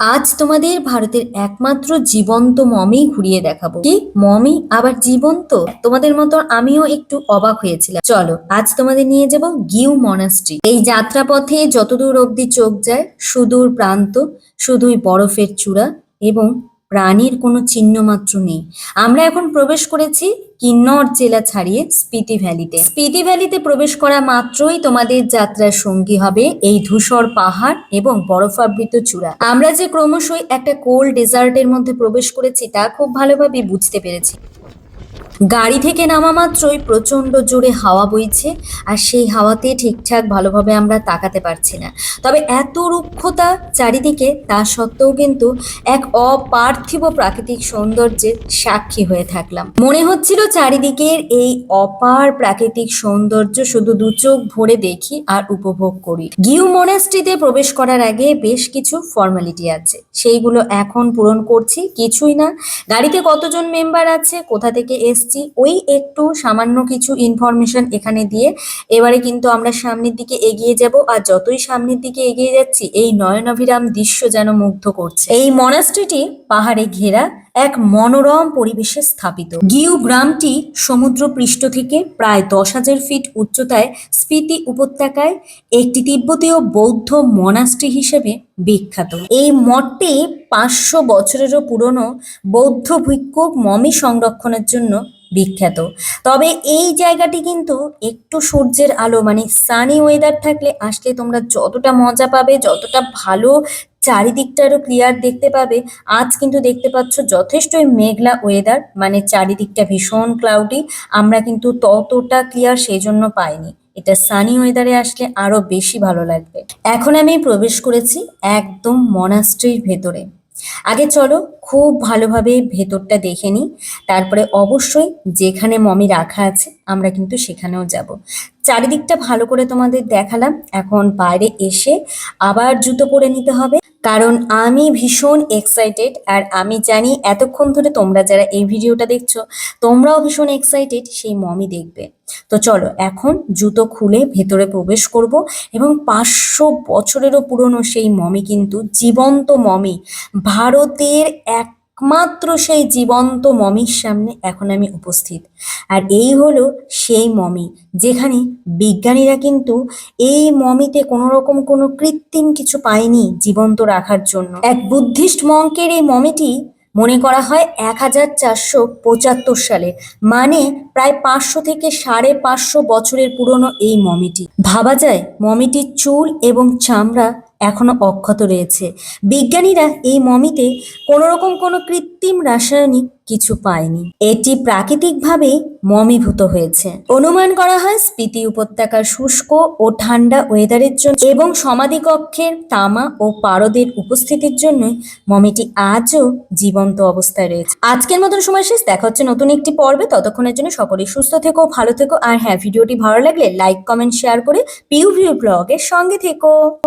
আজ তোমাদের ভারতের একমাত্র জীবন্ত মমি ঘুরিয়ে দেখাবো। কি? মমি আবার জীবন্ত? তোমাদের মতো আমিও একটু অবাক হয়েছিলাম। চলো, আজ তোমাদের নিয়ে যাব গিউ মনাস্ট্রি। এই যাত্রা পথে যতদূর অব্দি চোখ যায়, সুদূর প্রান্ত শুধুই বরফের চূড়া এবং প্রাণীর কোনো চিহ্ন মাত্র নেই। আমরা এখন প্রবেশ করেছি কিন্নর জেলা ছাড়িয়ে স্পিতি ভ্যালিতে। স্পিতি ভ্যালিতে প্রবেশ করা মাত্রই তোমাদের যাত্রার সঙ্গী হবে এই ধূসর পাহাড় এবং বরফাবৃত চূড়া। আমরা যে ক্রমশই একটা কোল্ড ডেজার্টের মধ্যে প্রবেশ করেছি তা খুব ভালোভাবে বুঝতে পেরেছি। গাড়ি থেকে নামা মাত্রই প্রচণ্ড জোরে হাওয়া বইছে আর সেই হাওয়াতে ঠিকঠাক ভালোভাবে আমরা তাকাতে পারছি না। তবে এত রুক্ষতা চারিদিকে তা সত্ত্বেও কিন্তু এক অপার্থিব প্রাকৃতিক সৌন্দর্যের সাক্ষী হয়ে থাকলাম। মনে হচ্ছিল চারিদিকের এই অপার প্রাকৃতিক সৌন্দর্য শুধু দু চোখ ভরে দেখি আর উপভোগ করি। গিউ মনাস্ট্রিতে প্রবেশ করার আগে বেশ কিছু ফর্মালিটি আছে। সেইগুলো এখন পূরণ করছি, কিছুই না। গাড়িতে কতজন মেম্বার আছে, কোথা থেকে এসছি ওই একটু সামান্য কিছু ইনফরমেশন এখানে দিয়ে এবারে কিন্তু আমরা সামনের দিকে এগিয়ে যাব আর যতই সামনের দিকে এগিয়ে যাচ্ছি, এই নয়নাভিরাম দৃশ্য যেন মুগ্ধ করছে। এই মনাস্ট্রিটি পাহাড়ে ঘেরা এক মনোরম পরিবেশে স্থাপিত। গিউ গ্রামটি সমুদ্র পৃষ্ঠ থেকে প্রায় দশ হাজার ফিট উচ্চতায় স্পিতি উপত্যকায় একটি তিব্বতীয় বৌদ্ধ মনাস্ট্রি হিসেবে বিখ্যাত। এই মঠটি পাঁচশো বছরেরও পুরনো বৌদ্ধ ভিক্ষুক মমি সংরক্ষণের জন্য বিখ্যাত। তবে এই জায়গাটি কিন্তু একটু সূর্যের আলো মানে সানি ওয়েদার থাকলে আসলে তোমরা যতটা মজা পাবে, যতটা ভালো চারিদিকটা আরও ক্লিয়ার দেখতে পাবে, আজ কিন্তু দেখতে পাচ্ছ যথেষ্টই মেঘলা ওয়েদার মানে চারিদিকটা ভীষণ ক্লাউডি আমরা কিন্তু ততটা ক্লিয়ার সেই জন্য পাইনি। এটা সানি ওয়েদারে আসলে আরও বেশি ভালো লাগবে। এখন আমি প্রবেশ করেছি একদম মনাস্ট্রির ভেতরে। আগে চলো খুব ভালোভাবে ভেতরটা দেখে নিই। তারপরে অবশ্যই যেখানে মমি রাখা আছে, আমরা কিন্তু সেখানেও যাব। চারিদিকটা ভালো করে তোমাদের দেখালাম। এখন বাইরে এসে আবার জুতো পরে নিতে হবে। কারণ আমি ভীষণ এক্সাইটেড আর আমি জানি এতক্ষণ ধরে তোমরা যারা এই ভিডিওটা দেখছ, তোমরাও ভীষণ এক্সাইটেড সেই মমি দেখবে। তো চলো, এখন জুতো খুলে ভেতরে প্রবেশ করব এবং পাঁচশো বছরেরও পুরনো সেই মমি কিন্তু জীবন্ত মমি ভারতের একমাত্র সেই জীবন্ত মমির সামনে এখন আমি উপস্থিত। আর এই হলো সেই মমি, যেখানে বিজ্ঞানীরা কিন্তু এই মমিতে কোনো রকম কোনো কৃত্রিম কিছু পায়নি জীবন্ত রাখার জন্য। এক বুদ্ধিস্ট মঙ্কের এই মমিটি মনে করা হয় এক হাজার চারশো পঁচাত্তর সালে মানে প্রায় পাঁচশো থেকে সাড়ে পাঁচশো বছরের পুরনো এই মমিটি। ভাবা যায় মমিটির চুল এবং চামড়া এখনও অক্ষত রয়েছে। বিজ্ঞানীরা এই মমিতে কোনো রকম কোনো কৃত্রিম রাসায়নিক কিছু পায়নি। এটি প্রাকৃতিকভাবেই মমিভূত হয়েছে। অনুমান করা হয় স্পিতি উপত্যকার শুষ্ক ও ঠান্ডা ওয়েদারের জন্য এবং সমাধিকক্ষের তামা ও পারদের উপস্থিতির জন্যই মমিটি আজও জীবন্ত অবস্থায় রয়েছে। আজকের মতন সময় শেষ। দেখা হচ্ছে নতুন একটি পর্বে। ততক্ষণের জন্য সকলেই সুস্থ থেকো, ভালো থেকো। আর হ্যাঁ ভিডিওটি ভালো লাগলে লাইক, কমেন্ট, শেয়ার করে পিউ ভিউ ব্লগের সঙ্গে থেকো।